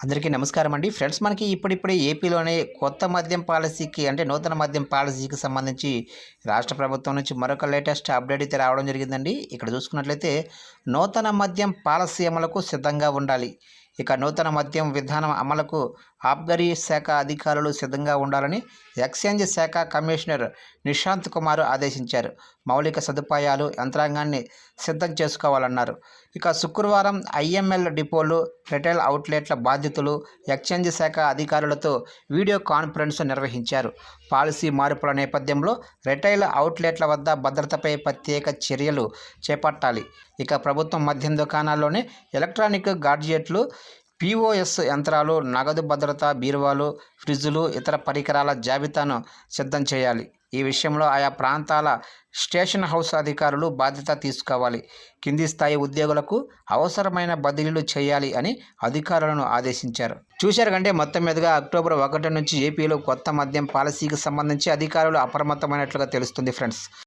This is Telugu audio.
అందరికీ నమస్కారం అండి. ఫ్రెండ్స్ మనకి ఇప్పుడిప్పుడే ఏపీలోనే కొత్త మద్యం పాలసీకి అంటే నూతన మద్యం పాలసీకి సంబంధించి రాష్ట్ర ప్రభుత్వం నుంచి మరొక లేటెస్ట్ అప్డేట్ అయితే రావడం జరిగిందండి. ఇక్కడ చూసుకున్నట్లయితే నూతన మద్యం పాలసీ అమలుకు సిద్ధంగా ఉండాలి. ఇక నూతన మద్యం విధానం అమలుకు ఆబ్గరీ శాఖ అధికారులు సిద్ధంగా ఉండాలని ఎక్స్చేంజ్ శాఖ కమిషనర్ నిశాంత్ కుమార్ ఆదేశించారు. మౌలిక సదుపాయాలు యంత్రాంగాన్ని సిద్ధం చేసుకోవాలన్నారు. ఇక శుక్రవారం ఐఎంఎల్ డిపోలు రిటైల్ అవుట్లెట్ల బాధ్యతలు ఎక్స్చేంజ్ శాఖ అధికారులతో వీడియో కాన్ఫరెన్స్ నిర్వహించారు. పాలసీ మార్పుల నేపథ్యంలో రిటైల్ అవుట్లెట్ల వద్ద భద్రతపై ప్రత్యేక చర్యలు చేపట్టాలి. ఇక ప్రభుత్వం మద్యం దుకాణాల్లోనే ఎలక్ట్రానిక్ గాడ్జెట్లు పిఓఎస్ యంత్రాలు నగదు భద్రత బీరువాలు ఫ్రిడ్జులు ఇతర పరికరాల జాబితాను సిద్ధం చేయాలి. ఈ విషయంలో ఆయా ప్రాంతాల స్టేషన్ హౌస్ అధికారులు బాధ్యత తీసుకోవాలి. కింది స్థాయి ఉద్యోగులకు అవసరమైన బదిలీలు చేయాలి అని అధికారులను ఆదేశించారు. చూశారు కంటే మొత్తం మీదుగా అక్టోబర్ ఒకటి నుంచి ఏపీలో కొత్త మద్యం పాలసీకి సంబంధించి అధికారులు అప్రమత్తమైనట్లుగా తెలుస్తుంది ఫ్రెండ్స్.